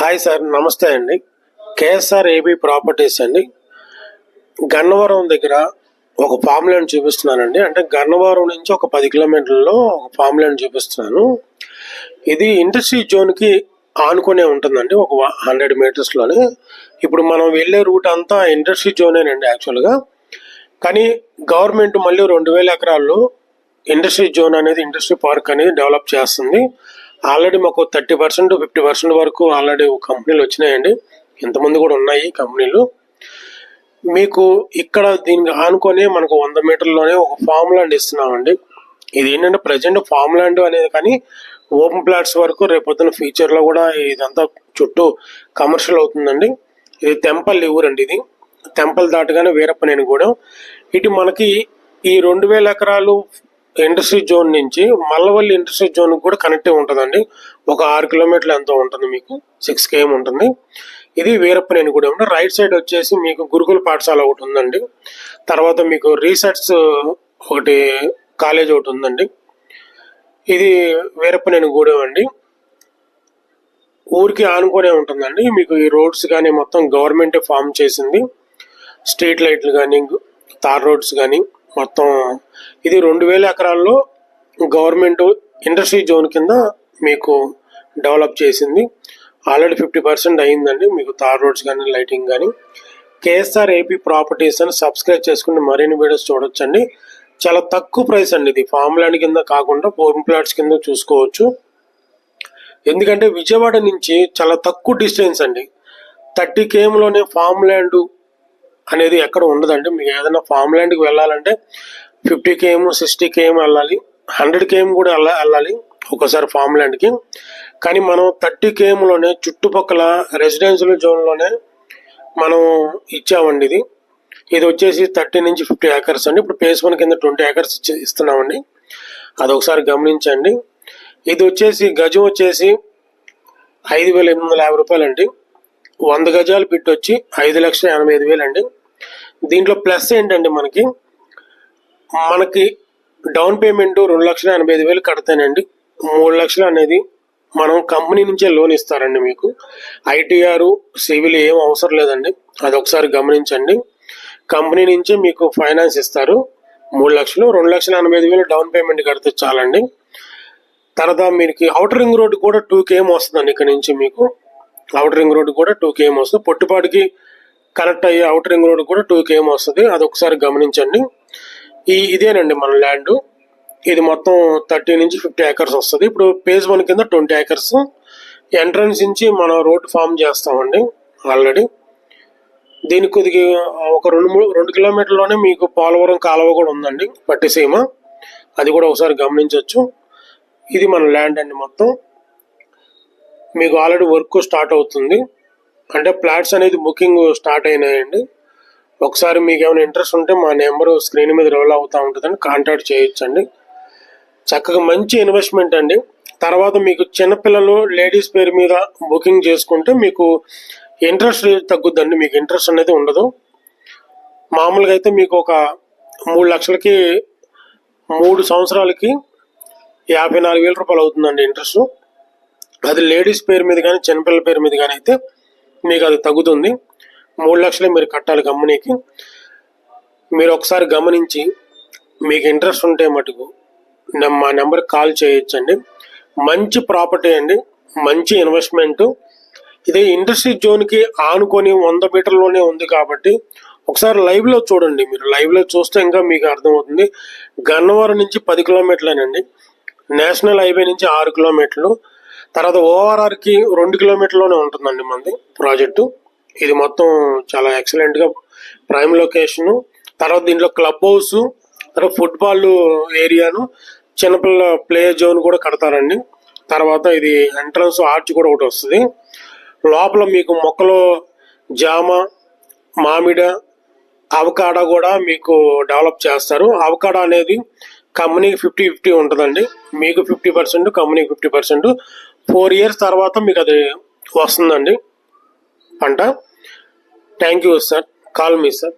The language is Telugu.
హాయ్ సార్ నమస్తే అండి. కేఎస్ఆర్ ఏబీ ప్రాపర్టీస్ అండి. గన్నవరం దగ్గర ఒక ఫామ్ ల్యాండ్ చూపిస్తున్నానండి. అంటే గన్నవరం నుంచి ఒక పది కిలోమీటర్లలో ఒక ఫామ్ ల్యాండ్ చూపిస్తున్నాను. ఇది ఇండస్ట్రీ జోన్కి ఆనుకునే ఉంటుందండి ఒక హండ్రెడ్ మీటర్స్లోనే. ఇప్పుడు మనం వెళ్ళే రూట్ అంతా ఇండస్ట్రీ జోనేనండి యాక్చువల్గా. కానీ గవర్నమెంట్ మళ్ళీ రెండు వేల ఎకరాల్లో ఇండస్ట్రీ జోన్ అనేది ఇండస్ట్రీ పార్క్ అనేది డెవలప్ చేస్తుంది. ఆల్రెడీ మాకు థర్టీ పర్సెంట్ ఫిఫ్టీ పర్సెంట్ వరకు ఆల్రెడీ కంపెనీలు వచ్చినాయండి. ఇంతమంది కూడా ఉన్నాయి కంపెనీలు. మీకు ఇక్కడ దీనికి ఆనుకొని మనకు వంద మీటర్లోనే ఒక ఫామ్ ల్యాండ్ ఇస్తున్నామండి. ఇది ఏంటంటే ప్రజెంట్ ఫామ్ ల్యాండ్ అనేది కానీ ఓపెన్ ప్లాట్స్ వరకు రేపొద్దున ఫ్యూచర్లో కూడా ఇదంతా చుట్టూ కమర్షియల్ అవుతుందండి. ఇది టెంపల్ ఊరండి ఇది. తెంపల్ దాటగానే వీరప్పనేని కూడా ఇటు మనకి ఈ రెండు వేల ఎకరాలు ఇండస్ట్రీ జోన్ నుంచి మల్లవల్లి ఇండస్ట్రీ జోన్ కూడా కనెక్ట్ ఉంటుందండి. ఒక ఆరు కిలోమీటర్లు ఎంతో ఉంటుంది మీకు. సిక్స్ కేఎం ఉంటుంది. ఇది వీరప్పనేని కూడా ఉంటుంది రైట్ సైడ్ వచ్చేసి మీకు గురుకుల పాఠశాల ఒకటి ఉందండి. తర్వాత మీకు రీసెర్చ్ ఒకటి కాలేజ్ ఒకటి ఉందండి. ఇది వీరప్పనేని గూడెం అండి. ఊరికి ఆనుకునే ఉంటుందండి. మీకు ఈ రోడ్స్ కానీ మొత్తం గవర్నమెంట్ ఫామ్ చేసింది. స్ట్రీట్ లైట్లు కానీ తార్ రోడ్స్ కానీ మొత్తం ఇది రెండు వేల ఎకరాల్లో గవర్నమెంట్ ఇండస్ట్రీ జోన్ కింద మీకు డెవలప్ చేసింది. ఆల్రెడీ ఫిఫ్టీ పర్సెంట్ అయిందండి. మీకు తార్ రోడ్స్ కానీ లైటింగ్ కానీ కేఎస్ఆర్ ఏపీ ప్రాపర్టీస్ అని సబ్స్క్రైబ్ చేసుకుని మరిన్ని వీడియోస్ చూడొచ్చండి. చాలా తక్కువ ప్రైస్ అండి ఇది. ఫామ్ ల్యాండ్ కింద కాకుండా ఫోర్మ్ ప్లాట్స్ కింద చూసుకోవచ్చు. ఎందుకంటే విజయవాడ నుంచి చాలా తక్కువ డిస్టెన్స్ అండి. థర్టీ కేఎంలోనే ఫామ్ ల్యాండ్ అనేది ఎక్కడ ఉండదండి. మీకు ఏదైనా ఫామ్ ల్యాండ్కి వెళ్ళాలంటే ఫిఫ్టీ కేఎం సిక్స్టీ కేఎం వెళ్ళాలి. హండ్రెడ్ కేఎం కూడా వెళ్ళ వెళ్ళాలి ఒకసారి ఫామ్ ల్యాండ్కి కానీ మనం థర్టీ కేఎంలోనే చుట్టుపక్కల రెసిడెన్షియల్ జోన్లోనే మనం ఇచ్చామండి ఇది. ఇది వచ్చేసి థర్టీ నుంచి ఫిఫ్టీ ఏకర్స్ అండి. ఇప్పుడు పేస్ వన్ కింద ట్వంటీ ఏకర్స్ ఇచ్చి ఇస్తున్నామండి. అది ఒకసారి గమనించండి. ఇది వచ్చేసి గజం వచ్చేసి ఐదు వేల ఎనిమిది వందల యాభై రూపాయలండి. వంద గజాలు బిట్ వచ్చి ఐదు లక్షల ఎనభై ఐదు వేలండి. అండి దీంట్లో ప్లస్ ఏంటంటే మనకి మనకి డౌన్ పేమెంట్ రెండు లక్షల ఎనభై ఐదు వేలు కడతానండి. మూడు లక్షలు అనేది మనం కంపెనీ నుంచే లోన్ ఇస్తారండి మీకు. ఐటీఆర్ సివిల్ ఏం అవసరం లేదండి. అది ఒకసారి గమనించండి. కంపెనీ నుంచే మీకు ఫైనాన్స్ ఇస్తారు. మూడు లక్షలు రెండు లక్షల ఎనభై ఐదు వేలు డౌన్ పేమెంట్ కడితే చాలండి. తర్వాత మీకు అవుటర్ రింగ్ రోడ్ కూడా టూ కేఎం వస్తుందండి ఇక్కడ నుంచి మీకు. అవుటర్ రింగ్ రోడ్ కూడా టూ కేఎం వస్తుంది. పొట్టుపాటికి కనెక్ట్ అయ్యే అవుటర్ రింగ్ రోడ్ కూడా టూ కేఎం వస్తుంది. అది ఒకసారి గమనించండి. ఈ ఇదేనండి మన ల్యాండ్ ఇది మొత్తం థర్టీ నుంచి ఫిఫ్టీ ఏకర్స్ వస్తుంది. ఇప్పుడు పేజ్ వన్ కింద ట్వంటీ ఏకర్స్ ఎంట్రన్స్ నుంచి మనం రోడ్ ఫామ్ చేస్తామండి ఆల్రెడీ దీనికి కొద్దిగా ఒక రెండు మూడు రెండు కిలోమీటర్లోనే మీకు పోలవరం కాలువ కూడా ఉందండి. పట్టిసీమ అది కూడా ఒకసారి గమనించవచ్చు ఇది మన ల్యాండ్ అండి మొత్తం. మీకు ఆల్రెడీ వర్క్ స్టార్ట్ అవుతుంది. అంటే ప్లాట్స్ అనేది బుకింగ్ స్టార్ట్ అయినాయండి. ఒకసారి మీకు ఏమైనా ఇంట్రెస్ట్ ఉంటే మా నెంబరు స్క్రీన్ మీద రోల్ అవుతూ ఉంటుందని కాంటాక్ట్ చేయొచ్చండి. చక్కగా మంచి ఇన్వెస్ట్మెంట్ అండి. తర్వాత మీకు చిన్నపిల్లలు లేడీస్ పేరు మీద బుకింగ్ చేసుకుంటే మీకు ఇంట్రెస్ట్ తగ్గుద్దండి. మీకు ఇంట్రెస్ట్ అనేది ఉండదు. మామూలుగా అయితే మీకు ఒక మూడు లక్షలకి మూడు సంవత్సరాలకి యాభై నాలుగు వేల రూపాయలు అవుతుందండి ఇంట్రెస్ట్. అది లేడీస్ పేరు మీద కానీ చిన్నపిల్లల పేరు మీద కానీ అయితే మీకు అది తగ్గుతుంది. మూడు లక్షలే మీరు కట్టాలి కంపెనీకి మీరు ఒకసారి గమనించి మీకు ఇంట్రెస్ట్ ఉంటే మటుకు మా నెంబర్కి కాల్ చేయొచ్చండి. మంచి ప్రాపర్టీ అండి. మంచి ఇన్వెస్ట్మెంట్. ఇది ఇండస్ట్రీ జోన్కి ఆనుకొని వంద మీటర్లోనే ఉంది కాబట్టి ఒకసారి లైవ్లో చూడండి మీరు. లైవ్లో చూస్తే ఇంకా మీకు అర్థమవుతుంది. గన్నవరం నుంచి పది కిలోమీటర్లేనండి. నేషనల్ హైవే నుంచి ఆరు కిలోమీటర్లు. తర్వాత ఓఆర్ఆర్కి రెండు కిలోమీటర్లోనే ఉంటుందండి మనది ప్రాజెక్టు. ఇది మొత్తం చాలా ఎక్సలెంట్గా ప్రైమ్ లొకేషన్ తర్వాత దీంట్లో క్లబ్ హౌస్ తర్వాత ఫుట్బాల్ ఏరియాను చిన్నపిల్లల ప్లే జోన్ కూడా కడతారండి. తర్వాత ఇది ఎంట్రన్స్ ఆర్చ్ కూడా ఒకటి వస్తుంది. లోపల మీకు మొక్కలు జామ మామిడ అవకాడ కూడా మీకు డెవలప్ చేస్తారు. అవకాడ అనేది కంపెనీకి ఫిఫ్టీ ఫిఫ్టీ ఉంటుందండి. మీకు ఫిఫ్టీ పర్సెంట్ కంపెనీకి ఫిఫ్టీ పర్సెంట్ ఫోర్ ఇయర్స్ తర్వాత మీకు అది వస్తుందండి. పంట thank you sir. Call me sir.